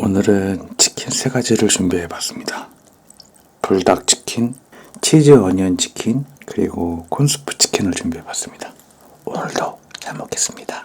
오늘은 치킨 세 가지를 준비해 봤습니다. 불닭 치킨, 치즈 어니언 치킨, 그리고 콘스프 치킨을 준비해 봤습니다. 오늘도 잘 먹겠습니다.